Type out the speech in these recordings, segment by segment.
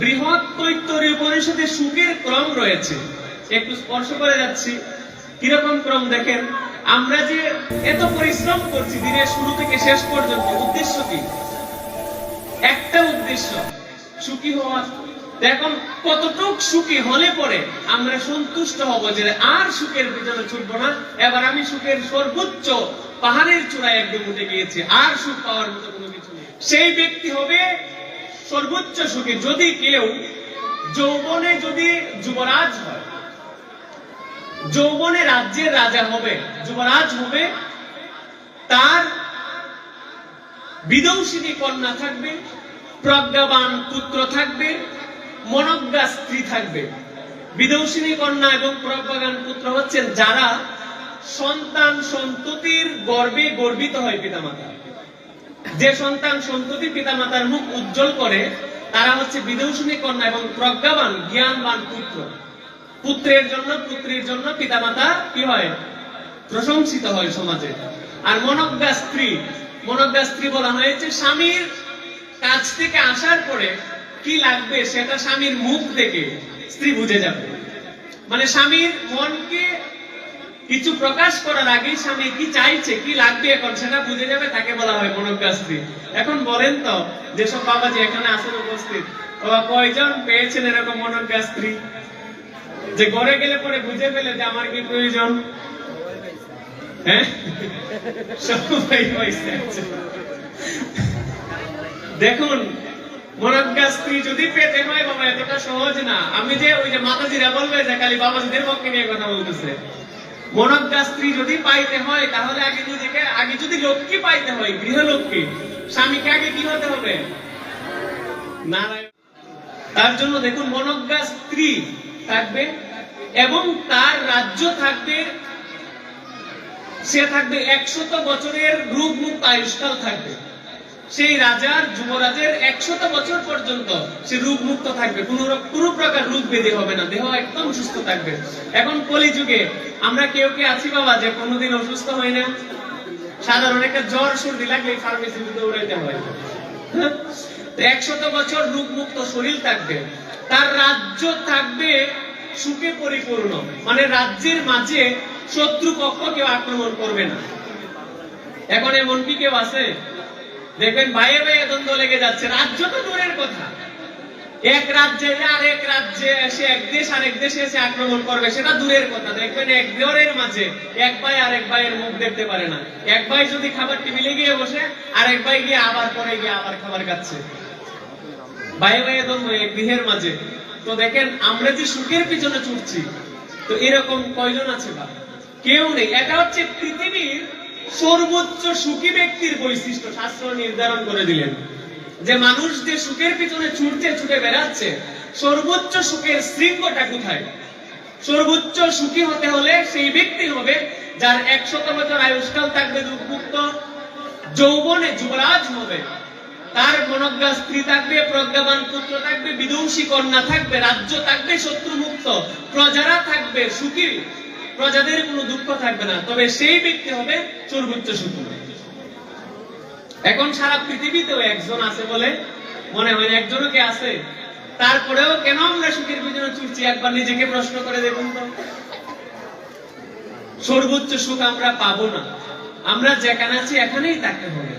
বৃহৎ তৈত্তরীয় পরিষদে সুখের ক্রম রয়েছে। একটু স্পর্শ করে যাচ্ছি। কীরকম ক্রম দেখেন? আমরা যে এত পরিশ্রম করছি দিনের শুরু থেকে শেষ পর্যন্ত, উদ্দেশ্য কি? একটা উদ্দেশ্য, সুখী হওয়া। এখন কতটুক সুখী হলে পরে আমরা সন্তুষ্ট হব যে আর সুখের পিছনে ছুটবো না। এবার আমি সুখের সর্বোচ্চ পাহাড়ের চূড়ায় একদম উঠে গিয়েছি। আর সুখ পাওয়ার মতো কোনো কিছু নেই। সেই ব্যক্তি হবে সর্বোচ্চ সুখী যদি কেউ যৌবনে যদি যুবরাজ হয়, যৌবনে রাজ্যের রাজা হবে, যুবরাজ হবে, তার বিদংশিনী কন্যা থাকবে, প্রজ্ঞাবান পুত্র থাকবে, মনজ্ঞা স্ত্রী থাকবে। বিদংশিনী কন্যা এবং প্রজ্ঞাবান পুত্র হচ্ছেন যারা সন্তান সন্ততির গর্বে গর্বিত হয় পিতামাতা। যে সন্তান সন্ততি পিতামাতার মুখ উজ্জ্বল করে, তারা হচ্ছে বিদংশিনী কন্যা এবং প্রজ্ঞাবান, জ্ঞানবান পুত্র। পুত্রের জন্য, পুত্রীর জন্য পিতামাতা কি হয়? প্রশংসিত হয় সমাজে। আর মনজ্ঞা স্ত্রী মনজ্ঞা স্ত্রী বলা হয়েছে, স্বামীর কাছ থেকে আসার পরে কি লাগবে সেটা স্বামীর মুখ দেখে স্ত্রী বুঝে যাবে। মানে স্বামীর মনকে কিছু প্রকাশ করার আগে স্বামী কি চাইছে, কি লাগবে এখন সেটা বুঝে যাবে, তাকে বলা হয় মনজ্ঞা স্ত্রী এখন বলেন তো, যেসব বাবাজি এখানে আছেন উপস্থিত বাবা কয়জন পেয়েছেন এরকম মনজ্ঞা স্ত্রী যে ঘরে গেলে পরে বুঝে ফেলে যে আমার কি প্রয়োজন? হ্যাঁ? পয়সা দেখুন মনজ্ঞা স্ত্রী যদি পেতে হয় বাবা, এতটা সহজ না। আমি যে ওই যে মাতাজিরা বলবে যে খালি বাবাজিদের পক্ষে নিয়ে কথা বলতেছে। মনজ্ঞা স্ত্রী যদি পাইতে হয় তাহলে আগে নিজেকে আগে যদি লক্ষ্মী পাইতে হয় গৃহলক্ষ্মী স্বামীকে আগে কি হতে হবে? নারায়ণ। তার জন্য দেখুন মনজ্ঞা স্ত্রী থাকবে এবং তার রাজ্য থাকবে সে থাকবে একশত বছরের রূপ মুক্ত আয়ুষ্কাল থাকবে। সেই রাজার, যুবরাজের একশত বছর পর্যন্ত সে রূপ মুক্ত থাকবে। কোন কোন প্রকার রূপ বেঁধে হবে না। দেহ একদম সুস্থ থাকবে। এখন কলিযুগে আমরা কেউ কে আছি বাবা যে কোনোদিন অসুস্থ হয় না? সাধারণ একটা জ্বর, সর্দি লাগলে ফার্মেসিতে দৌড়াইতে হয়। হ্যাঁ? একশত বছর রূপ মুক্ত শরীর থাকবে। তার রাজ্য থাকবে সুখে পরিপূর্ণ। মানে রাজ্যের মাঝে শত্রু পক্ষ কেউ আক্রমণ করবে না। এখন এমন কি কেউ আছে দেখবেন ভাইয়ে ভাইয়ে দ্বন্দ্ব লেগে যাচ্ছে, রাজ্য তো দূরের কথা। এক রাজ্যে আর এক রাজ্যে এসে এক দেশ আর এক দেশে এসে আক্রমণ করবে, সেটা দূরের কথা। দেখবেন এক দেওয়ারের মাঝে এক ভাই আর এক ভাইয়ের মুখ দেখতে পারে না। এক ভাই যদি খাবার টেবিলে গিয়ে বসে, আর এক ভাই গিয়ে আবার পরে গিয়ে আবার খাবার খাচ্ছে। ভাই ভাই দ্বন্দ্ব এক গৃহের মাঝে। তো দেখেন, আমরা যে সুখের পিছনে ছুটছি, তো এরকম কয়জন আছে বা কেউ নেই। এটা হচ্ছে পৃথিবীর সর্বোচ্চ সুখী ব্যক্তির বৈশিষ্ট্য শাস্ত্র নির্ধারণ করে দিলেন। যে মানুষ যে সুখের পিছনে ছুটছে, ছুটে বেড়াচ্ছে, সর্বোচ্চ সুখের শৃঙ্গটা কোথায়? সর্বোচ্চ সুখী হতে হলে সেই ব্যক্তি হবে যার একশত বছর আয়ুষ্কাল থাকবে দুর্মুক্ত যৌবনে যুবরাজ হবে। তার মনজ্ঞা স্ত্রী থাকবে, প্রজ্ঞাবান পুত্র থাকবে বিদুংসী কন্যা থাকবে, রাজ্য থাকবে, শত্রুমুক্ত, প্রজারা থাকবে, সুখী প্রজাদের কোনো দুঃখ থাকবে না, তবে সেই ব্যক্তি হবে সর্বোচ্চ সুখী এখন সারা পৃথিবীতেও একজন আছে বলে মনে হয় একজনও কে আছে? তারপরেও কেন আমরা সুখের পিছনে ছুটছি? একবার নিজেকে প্রশ্ন করে দেখুন তো। সর্বোচ্চ সুখ আমরা পাবো না। আমরা যেখানে আছি, এখানেই থাকতে হবে।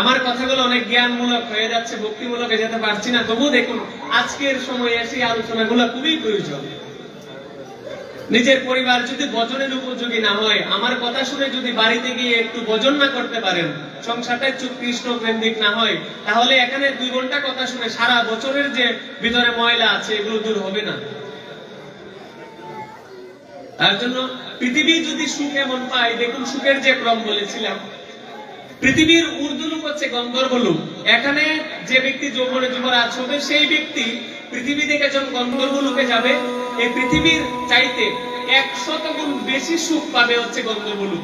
আমার কথাগুলো অনেক জ্ঞানমূলক হয়ে যাচ্ছে, ভক্তিমূলকে যেতে পারছি না। তবুও দেখুন, আজকের সময়ে সেই আলোচনাগুলো খুবই প্রয়োজন। নিজের পরিবার যদি বজনের উপযোগী না হয়, আমার কথা শুনে যদি বাড়িতে গিয়ে একটু বজন না করতে পারেন সংসারটা একটু কৃষ্ণ কেন্দ্রিক না হয়, তাহলে এখানে দুই ঘণ্টা কথা শুনে সারা বছরের যে ভিতরে ময়লা আছে, এগুলো দূর হবে না। তার জন্য পৃথিবী যদি সুখ এমন পায়, দেখুন সুখের যে ক্রম বলেছিলাম পৃথিবীর ঊর্ধ্বলোক হচ্ছে গন্ধর্বলোক এখানে যে ব্যক্তি যৌবনে যুবরাজ হবে সেই ব্যক্তি পৃথিবী থেকে যখন গন্ধর্বলোকে যাবে, এই পৃথিবীর চাইতে একশত গুণ বেশি সুখ পাবে হচ্ছে গন্ধর্বলোক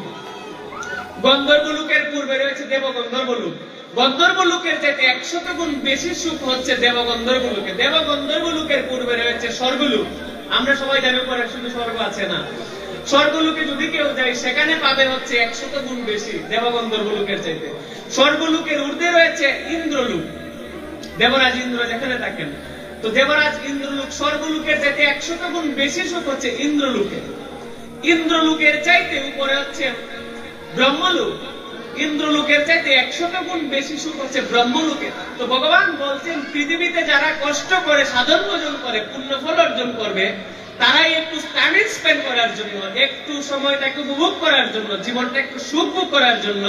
গন্ধর্বলোকের পূর্বে রয়েছে দেব গন্ধর্ব লোক। গন্ধর্ব লোকের চাইতে একশত গুণ বেশি সুখ হচ্ছে দেব গন্ধর্বলোকে দেব গন্ধর্বলোকের পূর্বে রয়েছে স্বর্গলোক আমরা সবাই জানি উপরে শুধু স্বর্গ আছে না। স্বর্গলোকে যদি কেউ যায়, সেখানে পাবে হচ্ছে একশত গুণ বেশি দেবগন্ধর্বলোকের চাইতে। স্বর্গলোকের ঊর্ধ্বে রয়েছে ইন্দ্রলোক। দেবরাজ ইন্দ্র যেখানে থাকেন। তো দেবরাজ ইন্দ্রলোক স্বর্গলোকের চাইতে একশত গুণ বেশি সুখ হচ্ছে ইন্দ্রলোকে। ইন্দ্রলোকের চাইতে উপরে হচ্ছে ব্রহ্মলোক। ইন্দ্রলোকের চাইতে একশত গুণ বেশি সুখ হচ্ছে ব্রহ্মলোকে। তো ভগবান বলছেন, পৃথিবীতে যারা কষ্ট করে সাধন ভোজন করে, পুণ্য ফল অর্জন করবে তারাই একটু টাইম স্পেন্ড করার জন্য, একটু সময়টাকে উপভোগ করার জন্য জীবনটা একটু সুখ করার জন্য,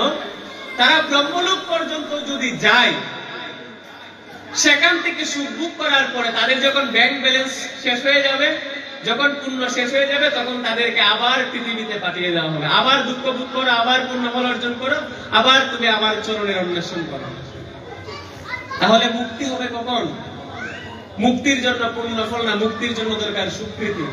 তারা ব্রহ্মলোক পর্যন্ত যদি যায়, সেখান থেকে সুখ ভোগ করার পরে তাদের যখন ব্যাংক ব্যালেন্স শেষ হয়ে যাবে, যখন পুণ্য শেষ হয়ে যাবে, তখন তাদেরকে আবার পৃথিবীতে পাঠিয়ে দেওয়া হবে। আবার দুঃখ ভোগ করো, আবার পুণ্য ফল অর্জন করো, আবার তুমি আমার চরণের অন্বেষণ করো। তাহলে মুক্তি হবে কখন? মুক্তির জন্য পূর্ণ ফল না মুক্তির জন্য দরকার সুকৃতি।